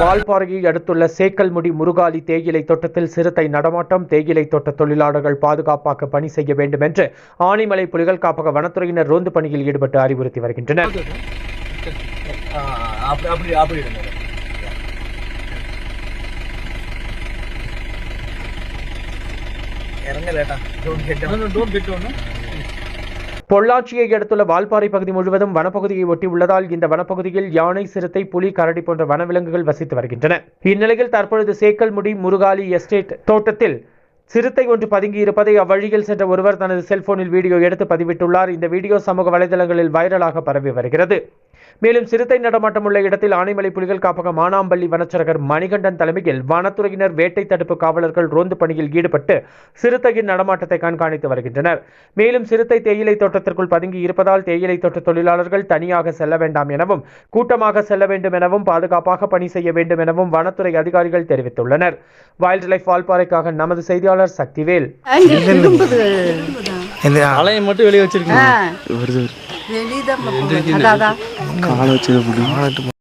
வால்பாறையை அடுத்துள்ள சேக்கல்முடி முருகாலி தேயிலை தோட்டத்தில் சிறுத்தை நடமாட்டம் தேயிலை தோட்ட தொழிலாளர்கள் பாதுகாப்பாக பணி செய்ய வேண்டும் என்று ஆனைமலை புலிகள் காப்பக வனத்துறையினர் ரோந்து பணியில் ஈடுபட்டு அறிவுறுத்தி வருகின்றனர். ஆ, அப்படி அப்படி அப்படி இருங்க இறங்க லேட்டா. Don't get don't get down பொள்ளாச்சியை அடுத்துள்ள வால்பாறை பகுதி முழுவதும் வனப்பகுதியை ஒட்டி உள்ளதால் இந்த வனப்பகுதியில் யானை சிறுத்தை புலி கரடி போன்ற வனவிலங்குகள் வசித்து வருகின்றன. இந்நிலையில் தற்பொழுது சேக்கல்முடி முருகாலி எஸ்டேட் தோட்டத்தில் சிறுத்தை ஒன்று பதுங்கி இருப்பதை அவ்வழியில் சென்ற ஒருவர் தனது செல்போனில் வீடியோ எடுத்து பதிவிட்டுள்ளார். இந்த வீடியோ சமூக வலைதளங்களில் வைரலாக பரவி வருகிறது. மேலும் சிறுத்தை நடமாட்டம் உள்ள இடத்தில் ஆனைமலை புலிகள் காப்பக மானாம்பள்ளி வனச்சரகர் மணிகண்டன் தலைமையில் வனத்துறையினர் வேட்டை தடுப்பு காவலர்கள் ரோந்து பணியில் ஈடுபட்டு சிறுத்தையின் நடமாட்டத்தை கண்காணித்து வருகின்றனர். மேலும் சிறுத்தை தேயிலை தோட்டத்திற்குள் பதுங்கி இருப்பதால் தேயிலை தோட்ட தொழிலாளர்கள் தனியாக செல்ல வேண்டாம் எனவும் கூட்டமாக செல்ல வேண்டும் எனவும் பாதுகாப்பாக பணி செய்ய வேண்டும் எனவும் வனத்துறை அதிகாரிகள் தெரிவித்துள்ளனர். வைல்ட் லைஃப் வால்பாறைக்காக நமது செய்தியாளர் சக்திவேல். இந்த அலையை மட்டும் வெளியே வச்சிருக்கீங்க வருது காலை வச்சது பிடிக்கும்